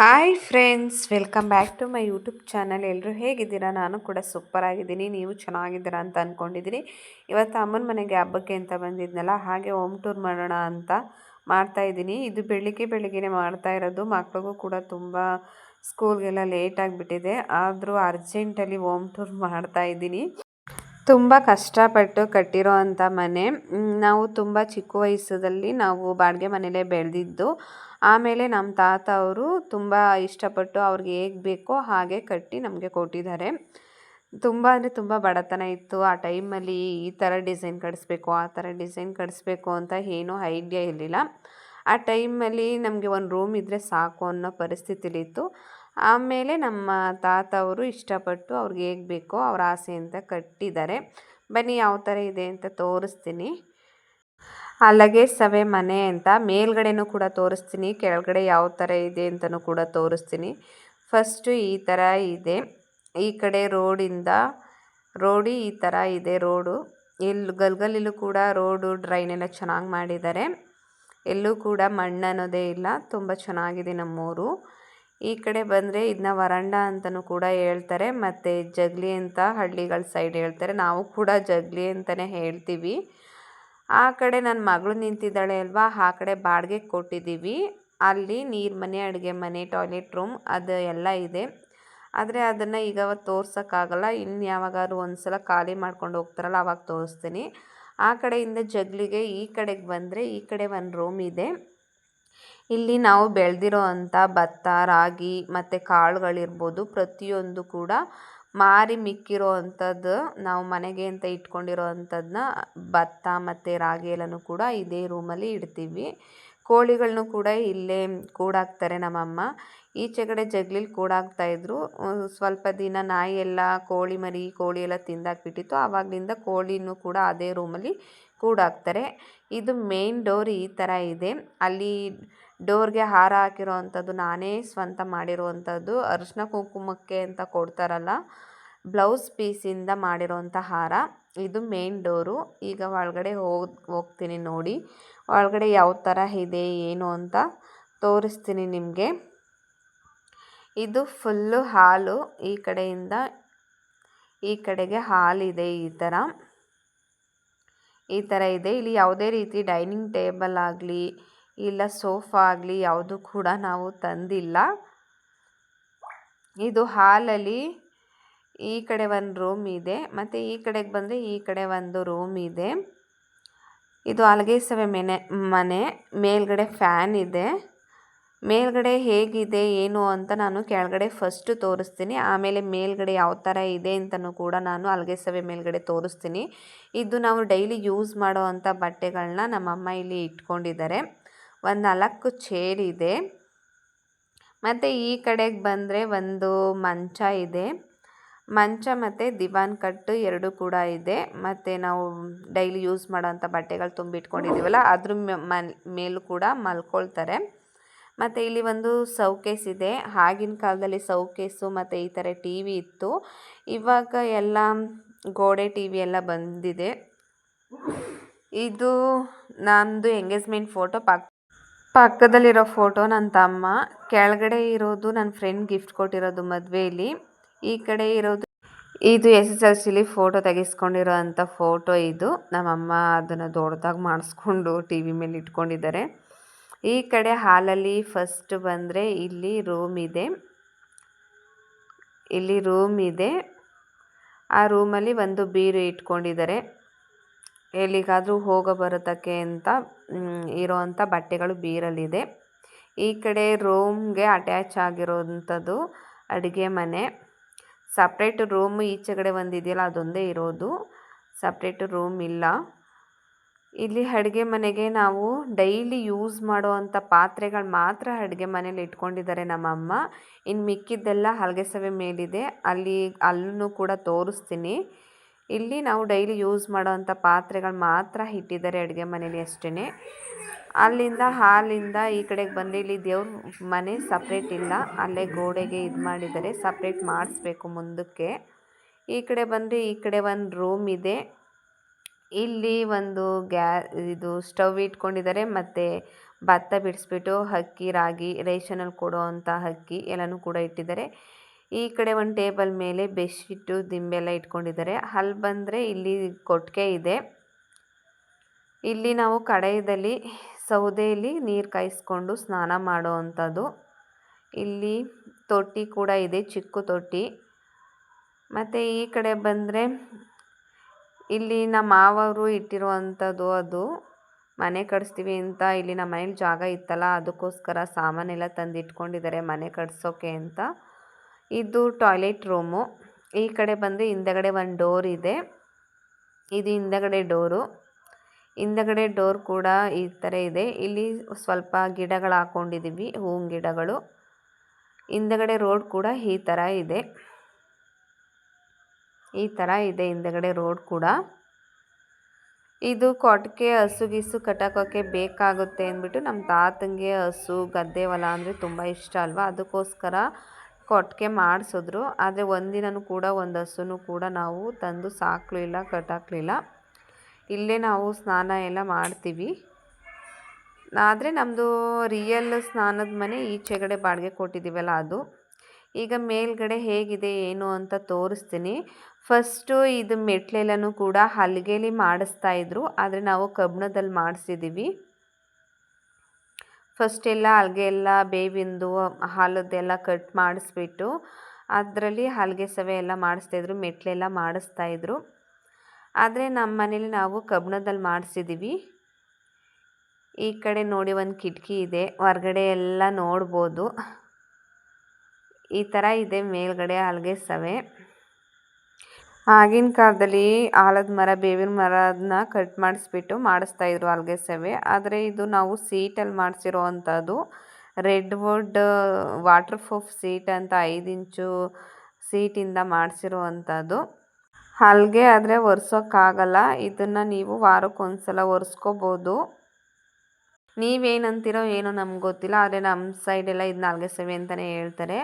Hi friends welcome back to my YouTube channel ಎಲ್ಲರೂ ಹೇಗಿದ್ದೀರಾ? ನಾನು ಕೂಡ ಸೂಪರ್ ಆಗಿದ್ದೀನಿ. ನೀವು ಚೆನ್ನಾಗಿದ್ದೀರಾ ಅಂತ ಅಂದ್ಕೊಂಡಿದ್ದೀನಿ ಇವತ್ತು ಅಮ್ಮನ ಮನೆಗೆ ಹಬ್ಬಕ್ಕೆ ಅಂತ ಬಂದಿದ್ನಲ್ಲ, ಹಾಗೆ ಹೋಮ್ ಟೂರ್ ಮಾಡೋಣ ಅಂತ ಮಾಡ್ತಾ ಇದ್ದೀನಿ. ಇದು ಬೆಳಿಗ್ಗೆ ಬೆಳಿಗ್ಗೆನೇ ಮಾಡ್ತಾ ಇರೋದು. ಮಕ್ಕಳಿಗೂ ಕೂಡ ತುಂಬ ಸ್ಕೂಲ್ಗೆಲ್ಲ ಲೇಟ್ ಆಗಿಬಿಟ್ಟಿದೆ. ಆದರೂ ಅರ್ಜೆಂಟಲ್ಲಿ ಹೋಮ್ ಟೂರ್ ಮಾಡ್ತಾ ಇದ್ದೀನಿ. ತುಂಬ ಕಷ್ಟಪಟ್ಟು ಕಟ್ಟಿರೋ ಅಂಥ ಮನೆ. ನಾವು ತುಂಬ ಚಿಕ್ಕ ವಯಸ್ಸದಲ್ಲಿ ನಾವು ಬಾಡಿಗೆ ಮನೇಲೇ ಬೆಳೆದಿದ್ದು. ಆಮೇಲೆ ನಮ್ಮ ತಾತ ಅವರು ತುಂಬ ಇಷ್ಟಪಟ್ಟು ಅವ್ರಿಗೆ ಹೇಗೆ ಬೇಕೋ ಹಾಗೆ ಕಟ್ಟಿ ನಮಗೆ ಕೊಟ್ಟಿದ್ದಾರೆ. ತುಂಬ ಅಂದರೆ ತುಂಬ ಬಡತನ ಇತ್ತು. ಆ ಟೈಮಲ್ಲಿ ಈ ಥರ ಡಿಸೈನ್ ಕಡಿಸ್ಬೇಕು ಆ ಥರ ಡಿಸೈನ್ ಕಡಿಸ್ಬೇಕು ಅಂತ ಏನೂ ಐಡಿಯಾ ಇರಲಿಲ್ಲ. ಆ ಟೈಮಲ್ಲಿ ನಮಗೆ ಒಂದು ರೂಮ್ ಇದ್ದರೆ ಸಾಕು ಅನ್ನೋ ಪರಿಸ್ಥಿತಿಲಿತ್ತು ಆಮೇಲೆ ನಮ್ಮ ತಾತ ಅವರು ಇಷ್ಟಪಟ್ಟು ಅವ್ರಿಗೆ ಹೇಗೆ ಬೇಕೋ ಅವ್ರ ಆಸೆ ಅಂತ ಕಟ್ಟಿದ್ದಾರೆ. ಬನ್ನಿ ಯಾವ ಥರ ಇದೆ ಅಂತ ತೋರಿಸ್ತೀನಿ. ಅಲ್ಲಗೆ ಸವೆ ಮನೆ ಅಂತ ಮೇಲ್ಗಡೆನೂ ಕೂಡ ತೋರಿಸ್ತೀನಿ, ಕೆಳಗಡೆ ಯಾವ ಥರ ಇದೆ ಅಂತಲೂ ಕೂಡ ತೋರಿಸ್ತೀನಿ. ಫಸ್ಟು ಈ ಥರ ಇದೆ. ಈ ಕಡೆ ರೋಡಿಂದ, ರೋಡಿ ಈ ಥರ ಇದೆ ರೋಡು. ಇಲ್ಲಿ ಗಲ್ಗಲ್ಲಿಲ್ಲೂ ಕೂಡ ರೋಡು ಡ್ರೈನ್ ಎಲ್ಲ ಚೆನ್ನಾಗಿ ಮಾಡಿದ್ದಾರೆ. ಎಲ್ಲೂ ಕೂಡ ಮಣ್ಣು ಅನ್ನೋದೇ ಇಲ್ಲ, ತುಂಬ ಚೆನ್ನಾಗಿದೆ ನಮ್ಮೂರು. ಈ ಕಡೆ ಬಂದರೆ ಇದನ್ನ ವರಂಡ ಅಂತಲೂ ಕೂಡ ಹೇಳ್ತಾರೆ, ಮತ್ತು ಜಗಲಿ ಅಂತ ಹಳ್ಳಿಗಳ ಸೈಡ್ ಹೇಳ್ತಾರೆ. ನಾವು ಕೂಡ ಜಗಲಿ ಅಂತಲೇ ಹೇಳ್ತೀವಿ. ಆ ಕಡೆ ನನ್ನ ಮಗಳು ನಿಂತಿದ್ದಾಳೆ ಅಲ್ವಾ? ಆ ಕಡೆ ಬಾಡಿಗೆ ಕೊಟ್ಟಿದ್ದೀವಿ. ಅಲ್ಲಿ ನೀರು ಮನೆ, ಅಡುಗೆ ಮನೆ, ಟಾಯ್ಲೆಟ್ ರೂಮ್ ಅದು ಎಲ್ಲ ಇದೆ. ಆದರೆ ಅದನ್ನು ಈಗ ತೋರ್ಸೋಕ್ಕಾಗಲ್ಲ. ಇನ್ನು ಯಾವಾಗಾದ್ರೂ ಒಂದು ಸಲ ಖಾಲಿ ಮಾಡ್ಕೊಂಡು ಹೋಗ್ತಾರಲ್ಲ, ಅವಾಗ ತೋರಿಸ್ತೀನಿ. ಆ ಕಡೆಯಿಂದ ಜಗ್ಲಿಗೆ, ಈ ಕಡೆಗೆ ಬಂದರೆ ಈ ಕಡೆ ಒಂದು ರೂಮ್ ಇದೆ. ಇಲ್ಲಿ ನಾವು ಬೆಳೆದಿರೋ ಅಂಥ ಭತ್ತ, ರಾಗಿ ಮತ್ತು ಕಾಳುಗಳಿರ್ಬೋದು. ಪ್ರತಿಯೊಂದು ಕೂಡ ಮಾರಿ ಮಿಕ್ಕಿರೋ ಅಂಥದ್ದು ನಾವು ಮನೆಗೆ ಅಂತ ಇಟ್ಕೊಂಡಿರೋ ಅಂಥದ್ದನ್ನ ಭತ್ತ ಮತ್ತು ರಾಗಿ ಎಲ್ಲನೂ ಕೂಡ ಇದೇ ರೂಮಲ್ಲಿ ಇಡ್ತೀವಿ. ಕೋಳಿಗಳನ್ನು ಕೂಡ ಇಲ್ಲೇ ಕೂಡಾಕ್ತಾರೆ ನಮ್ಮಮ್ಮ. ಈಚೆ ಕಡೆ ಜಗ್ಲಿಲಿ ಕೂಡಾಕ್ತಾಯಿದ್ರು ಸ್ವಲ್ಪ ದಿನ ನಾಯಿ ಎಲ್ಲ ಕೋಳಿ ಮರಿ, ಕೋಳಿ ಎಲ್ಲ ತಿಂದಾಕ್ಬಿಟ್ಟಿತ್ತು. ಆವಾಗಲಿಂದ ಕೋಳಿನೂ ಕೂಡ ಅದೇ ರೂಮಲ್ಲಿ ಕೂಡಾಕ್ತಾರೆ ಇದು ಮೇನ್ ಡೋರ್ ಈ ಥರ ಇದೆ. ಅಲ್ಲಿ ಡೋರ್ಗೆ ಹಾರ ಹಾಕಿರೋ ಅಂಥದ್ದು ನಾನೇ ಸ್ವಂತ ಮಾಡಿರುವಂಥದ್ದು. ಅರಿಶಿನ ಕುಂಕುಮಕ್ಕೆ ಅಂತ ಕೊಡ್ತಾರಲ್ಲ ಬ್ಲೌಸ್ ಪೀಸಿಂದ ಮಾಡಿರೋವಂಥ ಹಾರ. ಇದು ಮೇನ್ ಡೋರು ಈಗ ಒಳಗಡೆ ಹೋಗಿ, ಹೋಗ್ತೀನಿ ನೋಡಿ. ಒಳಗಡೆ ಯಾವ ಥರ ಇದೆ, ಏನು ಅಂತ ತೋರಿಸ್ತೀನಿ ನಿಮಗೆ. ಇದು ಫುಲ್ಲು ಹಾಲು. ಈ ಕಡೆಯಿಂದ ಈ ಕಡೆಗೆ ಹಾಲಿದೆ ಈ ಥರ ಈ ಥರ ಇದೆ. ಇಲ್ಲಿ ಯಾವುದೇ ರೀತಿ ಡೈನಿಂಗ್ ಟೇಬಲ್ ಆಗಲಿ ಇಲ್ಲ ಸೋಫಾ ಆಗಲಿ ಯಾವುದು ಕೂಡ ನಾವು ತಂದಿಲ್ಲ. ಇದು ಹಾಲಲ್ಲಿ ಈ ಕಡೆ ಒಂದು ರೂಮ್ ಇದೆ, ಮತ್ತು ಈ ಕಡೆಗೆ ಬಂದರೆ ಈ ಕಡೆ ಒಂದು ರೂಮ್ ಇದೆ. ಇದು ಅಲಗೇಸವೆ ಮನೆ ಮನೆ ಮೇಲ್ಗಡೆ ಫ್ಯಾನ್ ಇದೆ. ಮೇಲ್ಗಡೆ ಹೇಗಿದೆ, ಏನು ಅಂತ ನಾನು ಕೆಳಗಡೆ ಫಸ್ಟು ತೋರಿಸ್ತೀನಿ. ಆಮೇಲೆ ಮೇಲ್ಗಡೆ ಯಾವ ಥರ ಇದೆ ಅಂತಲೂ ಕೂಡ ನಾನು ಅಲಗೇಸವೆ ಮೇಲ್ಗಡೆ ತೋರಿಸ್ತೀನಿ. ಇದು ನಾವು ಡೈಲಿ ಯೂಸ್ ಮಾಡೋ ಅಂಥ ಬಟ್ಟೆಗಳನ್ನ ನಮ್ಮಮ್ಮ ಇಲ್ಲಿ ಇಟ್ಕೊಂಡಿದ್ದಾರೆ. ಒಂದು ನಾಲ್ಕು ಚೇರ್ ಇದೆ. ಮತ್ತು ಈ ಕಡೆಗೆ ಬಂದರೆ ಒಂದು ಮಂಚ ಇದೆ. ಮಂಚ ಮತ್ತು ದಿವಾನ್ ಕಟ್ಟು ಎರಡು ಕೂಡ ಇದೆ. ಮತ್ತು ನಾವು ಡೈಲಿ ಯೂಸ್ ಮಾಡೋವಂಥ ಬಟ್ಟೆಗಳು ತುಂಬಿಟ್ಕೊಂಡಿದ್ದೀವಲ್ಲ ಅದ್ರ ಮೇಲೂ ಕೂಡ ಮಲ್ಕೊಳ್ತಾರೆ. ಮತ್ತು ಇಲ್ಲಿ ಒಂದು ಸೌಕೇಸ್ ಇದೆ. ಆಗಿನ ಕಾಲದಲ್ಲಿ ಸೌಕೇಸು ಮತ್ತು ಈ ಥರ ಟಿವಿ ಇತ್ತು. ಇವಾಗ ಎಲ್ಲ ಗೋಡೆ ಟಿ ವಿ ಎಲ್ಲ ಬಂದಿದೆ. ಇದು ನಂದು ಎಂಗೇಜ್ಮೆಂಟ್ ಫೋಟೋ. ಪಕ್, ಪಕ್ಕದಲ್ಲಿರೋ ಫೋಟೋ ನನ್ನ ತಮ್ಮ. ಕೆಳಗಡೆ ಇರೋದು ನನ್ನ ಫ್ರೆಂಡ್ ಗಿಫ್ಟ್ ಕೊಟ್ಟಿರೋದು ಮದುವೆಯಲ್ಲಿ ಈ ಕಡೆ ಇರೋದು ಇದು ಎಸ್ ಎಸ್ ಎಲ್ ಸಿಲಿ ಫೋಟೋ ತೆಗೆಸ್ಕೊಂಡಿರೋ ಅಂಥ ಫೋಟೋ ಇದು. ನಮ್ಮಮ್ಮ ಅದನ್ನು ದೊಡ್ಡದಾಗಿ ಮಾಡಿಸ್ಕೊಂಡು ಟಿ ವಿ ಮೇಲೆ ಇಟ್ಕೊಂಡಿದ್ದಾರೆ ಈ ಕಡೆ ಹಾಲಲ್ಲಿ ಫಸ್ಟ್ ಬಂದರೆ ಇಲ್ಲಿ ರೂಮ್ ಇದೆ. ಇಲ್ಲಿ ರೂಮ್ ಇದೆ. ಆ ರೂಮಲ್ಲಿ ಒಂದು ಬೀರು ಇಟ್ಕೊಂಡಿದ್ದಾರೆ. ಎಲ್ಲಿಗಾದರೂ ಹೋಗ ಬರೋದಕ್ಕೆ ಅಂತ ಇರೋವಂಥ ಬಟ್ಟೆಗಳು ಬೀರಲ್ಲಿದೆ. ಈ ಕಡೆ ರೂಮ್ಗೆ ಅಟ್ಯಾಚ್ ಆಗಿರೋವಂಥದ್ದು ಅಡುಗೆ ಮನೆ. ಸಪ್ರೇಟ್ ರೂಮ್ ಈಚೆ ಕಡೆ ಒಂದು ಇದೆಯಲ್ಲ ಅದೊಂದೇ ಇರೋದು. ಸಪ್ರೇಟ್ ರೂಮ್ ಇಲ್ಲ. ಇಲ್ಲಿ ಅಡುಗೆ ಮನೆಗೆ ನಾವು ಡೈಲಿ ಯೂಸ್ ಮಾಡುವಂಥ ಪಾತ್ರೆಗಳು ಮಾತ್ರ ಅಡುಗೆ ಮನೇಲಿ ಇಟ್ಕೊಂಡಿದ್ದಾರೆ ನಮ್ಮಮ್ಮ. ಇನ್ನು ಮಿಕ್ಕಿದ್ದೆಲ್ಲ ಹಲಗೆ ಸವೆ ಮೇಲಿದೆ. ಅಲ್ಲಿ ಅಲ್ಲೂ ಕೂಡ ತೋರಿಸ್ತೀನಿ. ಇಲ್ಲಿ ನಾವು ಡೈಲಿ ಯೂಸ್ ಮಾಡೋವಂಥ ಪಾತ್ರೆಗಳು ಮಾತ್ರ ಇಟ್ಟಿದ್ದಾರೆ ಅಡುಗೆ ಮನೇಲಿ ಅಷ್ಟೇ ಅಲ್ಲಿಂದ ಹಾಲಿಂದ ಈ ಕಡೆಗೆ ಬಂದು ಇಲ್ಲಿ ದೇವ್ರ ಮನೆ ಸಪ್ರೇಟ್ ಇಲ್ಲ. ಅಲ್ಲೇ ಗೋಡೆಗೆ ಇದು ಮಾಡಿದ್ದಾರೆ. ಸಪ್ರೇಟ್ ಮಾಡಿಸ್ಬೇಕು ಮುಂದಕ್ಕೆ. ಈ ಕಡೆ ಬಂದರೆ ಈ ಕಡೆ ಒಂದು ರೂಮ್ ಇದೆ. ಇಲ್ಲಿ ಒಂದು ಗ್ಯಾ, ಇದು ಸ್ಟವ್ ಇಟ್ಕೊಂಡಿದ್ದಾರೆ ಮತ್ತೆ ಭತ್ತ ಬಿಡಿಸ್ಬಿಟ್ಟು ಅಕ್ಕಿ, ರಾಗಿ, ರೇಷನಲ್ಲಿ ಕೊಡೋ ಕೊಡುವಂತ ಅಕ್ಕಿ ಎಲ್ಲಾನು ಕೂಡ ಇಟ್ಟಿದ್ದಾರೆ. ಈ ಕಡೆ ಒಂದು ಟೇಬಲ್ ಮೇಲೆ ಬೆಡ್ಶೀಟು, ದಿಂಬೆಲ್ಲ ಇಟ್ಕೊಂಡಿದ್ದಾರೆ. ಅಲ್ಲಿ ಬಂದರೆ ಇಲ್ಲಿ ಕೊಟ್ಟಿಗೆ ಇದೆ. ಇಲ್ಲಿ ನಾವು ಕಡಾಯದಲ್ಲಿ ಸೌದೆಯಲ್ಲಿ ನೀರು ಕಾಯಿಸ್ಕೊಂಡು ಸ್ನಾನ ಮಾಡೋ ಅಂಥದ್ದು ಇಲ್ಲಿ ತೊಟ್ಟಿ ಕೂಡ ಇದೆ, ಚಿಕ್ಕ ತೊಟ್ಟಿ. ಮತ್ತು ಈ ಕಡೆ ಬಂದರೆ ಇಲ್ಲಿ ನಮ್ಮ ಮಾವರು ಇಟ್ಟಿರುವಂಥದ್ದು ಅದು. ಮನೆ ಕಟ್ಸ್ತೀವಿ ಅಂತ ಇಲ್ಲಿ ನಮ್ಮ ಮನೇಲಿ ಜಾಗ ಇತ್ತಲ್ಲ, ಅದಕ್ಕೋಸ್ಕರ ಸಾಮಾನೆಲ್ಲ ತಂದು ಇಟ್ಕೊಂಡಿದ್ದಾರೆ ಮನೆ ಕಟ್ಸೋಕೆ ಅಂತ. ಇದು ಟಾಯ್ಲೆಟ್ ರೂಮು. ಈ ಕಡೆ ಬಂದು ಹಿಂದಗಡೆ ಒಂದು ಡೋರ್ ಇದೆ. ಇದು ಹಿಂದಗಡೆ ಡೋರು. ಹಿಂದಗಡೆ ಡೋರ್ ಕೂಡ ಈ ಥರ ಇದೆ. ಇಲ್ಲಿ ಸ್ವಲ್ಪ ಗಿಡಗಳು ಹಾಕ್ಕೊಂಡಿದ್ದೀವಿ ಹೂವಿನ ಗಿಡಗಳು. ಹಿಂದಗಡೆ ರೋಡ್ ಕೂಡ ಈ ಥರ ಇದೆ. ಈ ಥರ ಇದೆ ಹಿಂದೆಗಡೆ ರೋಡ್ ಕೂಡ. ಇದು ಕೊಟ್ಟಿಗೆ ಹಸು ಗಿಸು ಬೇಕಾಗುತ್ತೆ ಅಂದ್ಬಿಟ್ಟು ನಮ್ಮ ತಾತಂಗೆ ಹಸು, ಗದ್ದೆ ಹೊಲ ಅಂದರೆ ತುಂಬ ಇಷ್ಟ ಅಲ್ವಾ? ಅದಕ್ಕೋಸ್ಕರ ಕೊಟ್ಟಿಗೆ ಮಾಡಿಸಿದ್ರು. ಆದರೆ ಒಂದಿನೂ ಕೂಡ, ಒಂದು ಹಸುನು ಕೂಡ ನಾವು ತಂದು ಸಾಕಲಿಲ್ಲ ಕಟ್ಟಾಕಲಿಲ್ಲ ಇಲ್ಲೇ. ನಾವು ಸ್ನಾನ ಎಲ್ಲ ಮಾಡ್ತೀವಿ. ಆದರೆ ನಮ್ಮದು ರಿಯಲ್ ಸ್ನಾನದ ಮನೆ ಈಚೆಗಡೆ ಬಾಡಿಗೆ ಕೊಟ್ಟಿದ್ದೀವಲ್ಲ ಅದು. ಈಗ ಮೇಲ್ಗಡೆ ಹೇಗಿದೆ, ಏನು ಅಂತ ತೋರಿಸ್ತೀನಿ. ಫಸ್ಟು ಇದು ಮೆಟ್ಲೆಲ್ಲನೂ ಕೂಡ ಹಲ್ಗೆಲಿ ಮಾಡಿಸ್ತಾ ಇದ್ರು, ಆದರೆ ನಾವು ಕಬ್ಬಿಣದಲ್ಲಿ ಮಾಡಿಸಿದ್ದೀವಿ ಫಸ್ಟ್ ಎಲ್ಲ ಹಲ್ಗೆ ಎಲ್ಲ ಬೇವಿಂದು ಹಾಲದ್ದೆಲ್ಲ ಕಟ್ ಮಾಡಿಸ್ಬಿಟ್ಟು, ಅದರಲ್ಲಿ ಹಲ್ಗೆ ಸವೆ ಎಲ್ಲ ಮಾಡಿಸ್ತಾಯಿದ್ರು ಮೆಟ್ಲೆಲ್ಲ ಮಾಡಿಸ್ತಾಯಿದ್ರು ಆದರೆ ನಮ್ಮ ಮನೇಲಿ ನಾವು ಕಬ್ಬಿಣದಲ್ಲಿ ಮಾಡಿಸಿದ್ದೀವಿ ಈ ಕಡೆ ನೋಡಿ ಒಂದು ಕಿಟಕಿ ಇದೆ, ಹೊರಗಡೆ ಎಲ್ಲ ನೋಡ್ಬೋದು. ಈ ಥರ ಇದೆ ಮೇಲ್ಗಡೆ ಹಲಗೆ ಸವೆ. ಆಗಿನ ಕಾಲದಲ್ಲಿ ಆಲದ ಮರ, ಬೇವಿನ ಮರದನ್ನ ಕಟ್ ಮಾಡಿಸ್ಬಿಟ್ಟು ಮಾಡಿಸ್ತಾಯಿದ್ರು ಹಲಗೆ ಸವೆ. ಆದರೆ ಇದು ನಾವು ಸೀಟಲ್ಲಿ ಮಾಡಿಸಿರೋ ಅಂಥದ್ದು redwood, waterproof seat ಅಂತ ಐದು ಇಂಚು ಸೀಟಿಂದ ಮಾಡಿಸಿರೋ ಅಂಥದ್ದು ಹಲ್ಗೆ ಆದರೆ ಒರೆಸೋಕ್ಕಾಗಲ್ಲ. ಇದನ್ನು ನೀವು ವಾರಕ್ಕೊಂದ್ಸಲ ಒರೆಸ್ಕೋಬೋದು. ನೀವೇನಂತೀರೋ ಏನೋ ನಮ್ಗೆ ಗೊತ್ತಿಲ್ಲ, ಆದರೆ ನಮ್ಮ ಸೈಡೆಲ್ಲ ಇದನ್ನ ಹಲಗೆ ಸವೆ ಅಂತಲೇ ಹೇಳ್ತಾರೆ.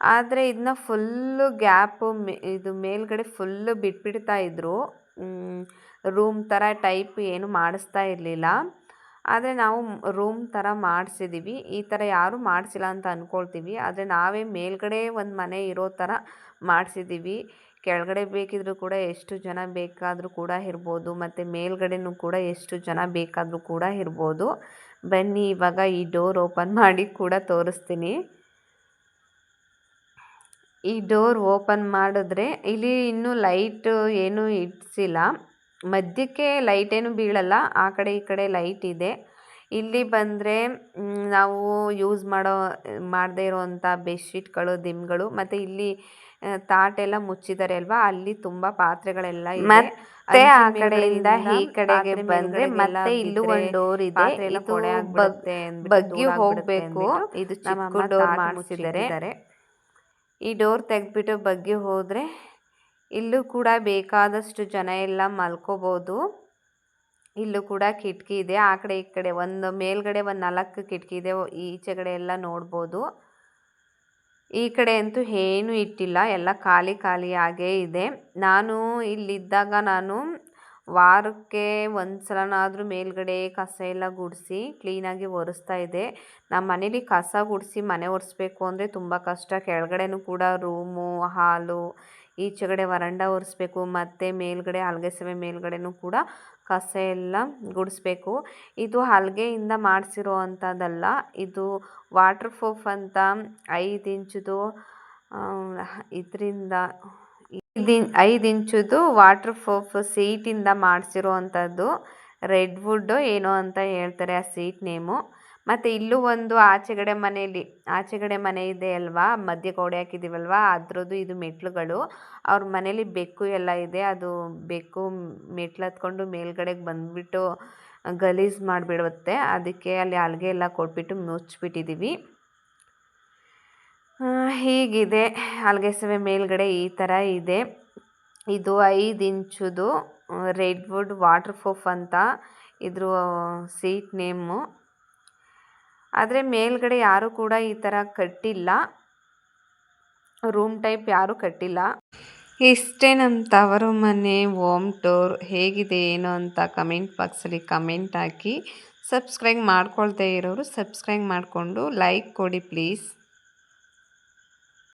ಆದರೆ ಇದನ್ನ ಫುಲ್ಲು ಗ್ಯಾಪು ಇದು ಮೇಲ್ಗಡೆ ಫುಲ್ಲು ಬಿಟ್ಬಿಡ್ತಾ ಇದ್ದರು ರೂಮ್ ಥರ ಟೈಪ್ ಏನು ಮಾಡಿಸ್ತಾ ಇರಲಿಲ್ಲ. ಆದರೆ ನಾವು ರೂಮ್ ಥರ ಮಾಡಿಸಿದ್ದೀವಿ ಈ ಥರ ಯಾರೂ ಮಾಡಿಸಿಲ್ಲ ಅಂತ ಅಂದ್ಕೊಳ್ತೀವಿ ಆದರೆ ನಾವೇ ಮೇಲ್ಗಡೆ ಒಂದು ಮನೆ ಇರೋ ಥರ ಮಾಡಿಸಿದ್ದೀವಿ ಕೆಳಗಡೆ ಬೇಕಿದ್ರೂ ಕೂಡ ಎಷ್ಟು ಜನ ಬೇಕಾದರೂ ಕೂಡ ಇರ್ಬೋದು. ಮತ್ತು ಮೇಲ್ಗಡೆನೂ ಕೂಡ ಎಷ್ಟು ಜನ ಬೇಕಾದರೂ ಕೂಡ ಇರ್ಬೋದು. ಬನ್ನಿ, ಇವಾಗ ಈ ಡೋರ್ ಓಪನ್ ಮಾಡಿ ಕೂಡ ತೋರಿಸ್ತೀನಿ. ಈ ಡೋರ್ ಓಪನ್ ಮಾಡಿದ್ರೆ ಇಲ್ಲಿ ಇನ್ನು ಲೈಟ್ ಏನು ಇಡ್ಸಿಲ್ಲ. ಮಧ್ಯಕ್ಕೆ ಲೈಟ್ ಏನು ಬೀಳಲ್ಲ ಆ ಕಡೆ ಈ ಕಡೆ ಲೈಟ್ ಇದೆ. ಇಲ್ಲಿ ಬಂದರೆ ನಾವು ಯೂಸ್ ಮಾಡೋ ಮಾಡದೇ ಇರೋವಂಥ ಬೆಡ್ಶೀಟ್ಗಳು ದಿಮ್ಗಳು ಮತ್ತು ಇಲ್ಲಿ ತಾಟೆಲ್ಲ ಮುಚ್ಚಿದ್ದಾರೆ ಅಲ್ವಾ? ಅಲ್ಲಿ ತುಂಬ ಪಾತ್ರೆಗಳೆಲ್ಲ ಮತ್ತೆ ಆ ಕಡೆಯಿಂದ ಈ ಕಡೆಗೆ ಬಂದ್ರೆ ಮತ್ತೆ ಇಲ್ಲೂ ಒಂದು ಡೋರ್ ಇದೆ. ಬಗ್ಗಿ ಹೋಗ್ಬೇಕು. ಇದು ಚಿಕ್ಕ ಡೋರ್ ಮಾಡಿಸಿದ್ದಾರೆ. ಈ ಡೋರ್ ತೆಗೆದ್ಬಿಟ್ಟು ಬಗ್ಗೆ ಹೋದರೆ ಇಲ್ಲೂ ಕೂಡ ಬೇಕಾದಷ್ಟು ಜನ ಎಲ್ಲ ಮಲ್ಕೋಬೋದು. ಇಲ್ಲೂ ಕೂಡ ಕಿಟಕಿ ಇದೆ. ಆ ಕಡೆ ಈ ಕಡೆ ಒಂದು ಮೇಲ್ಗಡೆ ಒಂದು ನಾಲ್ಕು ಕಿಟಕಿ ಇದೆ. ಈಚೆಗಡೆ ಎಲ್ಲ ನೋಡ್ಬೋದು. ಈ ಕಡೆ ಅಂತೂ ಏನೂ ಇಟ್ಟಿಲ್ಲ. ಎಲ್ಲ ಖಾಲಿ ಖಾಲಿಯಾಗೇ ಇದೆ. ನಾನು ಇಲ್ಲಿದ್ದಾಗ ನಾನು ವಾರಕ್ಕೆ ಒಂದು ಸಲನಾದರೂ ಮೇಲುಗಡೆ ಕಸ ಎಲ್ಲ ಗುಡಿಸಿ ಕ್ಲೀನಾಗಿ ಒರೆಸ್ತಾ ಇದೆ. ನಮ್ಮ ಮನೇಲಿ ಕಸ ಗುಡಿಸಿ ಮನೆ ಒರೆಸ್ಬೇಕು ಅಂದರೆ ತುಂಬ ಕಷ್ಟ. ಕೆಳಗಡೆನೂ ಕೂಡ ರೂಮು, ಹಾಲು, ಈಚೆಗಡೆ ವರಂಡ ಒರೆಸ್ಬೇಕು. ಮತ್ತು ಮೇಲುಗಡೆ ಹಲ್ಗೆ ಸೇವೆ ಮೇಲ್ಗಡೆನೂ ಕೂಡ ಕಸ ಎಲ್ಲ ಗುಡಿಸ್ಬೇಕು. ಇದು ಹಲ್ಗೆಯಿಂದ ಮಾಡಿಸಿರೋ ಅಂಥದ್ದಲ್ಲ ಇದು ವಾಟ್ರ್ ಪ್ರೂಫ್ ಅಂತ ಐದು ಇಂಚದು ಇದರಿಂದ ಇದು ಐದು ಇಂಚುದು ವಾಟರ್ ಪ್ರೂಫ್ ಸೀಟಿಂದ ಮಾಡಿಸಿರೋ ಅಂಥದ್ದು ರೆಡ್ ವುಡ್ ಏನೋ ಅಂತ ಹೇಳ್ತಾರೆ ಆ ಸೀಟ್ ನೇಮು ಮತ್ತು ಇಲ್ಲೂ ಒಂದು ಆಚೆಗಡೆ ಮನೆಯಲ್ಲಿ ಆಚೆಗಡೆ ಮನೆ ಇದೆ ಅಲ್ವಾ? ಮಧ್ಯ ಗೋಡೆ ಹಾಕಿದ್ದೀವಲ್ವಾ ಅದರದ್ದು ಇದು ಮೆಟ್ಲುಗಳು. ಅವ್ರ ಮನೇಲಿ ಬೆಕ್ಕು ಎಲ್ಲ ಇದೆ. ಅದು ಬೆಕ್ಕು ಮೆಟ್ಲು ಹತ್ಕೊಂಡು ಮೇಲ್ಗಡೆಗೆ ಬಂದುಬಿಟ್ಟು ಗಲೀಜು ಮಾಡಿಬಿಡುತ್ತೆ. ಅದಕ್ಕೆ ಅಲ್ಲಿ ಹಲ್ಗೆ ಎಲ್ಲ ಕೊಟ್ಬಿಟ್ಟು ಮುಚ್ಚಿಬಿಟ್ಟಿದ್ದೀವಿ ಹೀಗಿದೆ. ಹಲ್ಗೆ ಸೇವೆ ಮೇಲ್ಗಡೆ ಈ ಥರ ಇದೆ. ಇದು ಐದು ಇಂಚುದು ರೆಡ್ವುಡ್ ವಾಟರ್ ಪ್ರೂಫ್ ಅಂತ ಇದ್ರ ಸೀಟ್ ನೇಮು. ಆದರೆ ಮೇಲ್ಗಡೆ ಯಾರೂ ಕೂಡ ಈ ಥರ ಕಟ್ಟಿಲ್ಲ. ರೂಮ್ ಟೈಪ್ ಯಾರೂ ಕಟ್ಟಿಲ್ಲ. ಇಷ್ಟೇ ನಮ್ಮ ತವರು ಮನೆ, ಹೋಮ್ ಟೂರ್ ಹೇಗಿದೆ, ಏನು ಅಂತ ಕಮೆಂಟ್ ಬಾಕ್ಸಲ್ಲಿ ಕಮೆಂಟ್ ಹಾಕಿ. ಸಬ್ಸ್ಕ್ರೈಬ್ ಮಾಡ್ಕೊಳ್ತೇ ಇರೋರು ಸಬ್ಸ್ಕ್ರೈಬ್ ಮಾಡಿಕೊಂಡು ಲೈಕ್ ಕೊಡಿ ಪ್ಲೀಸ್.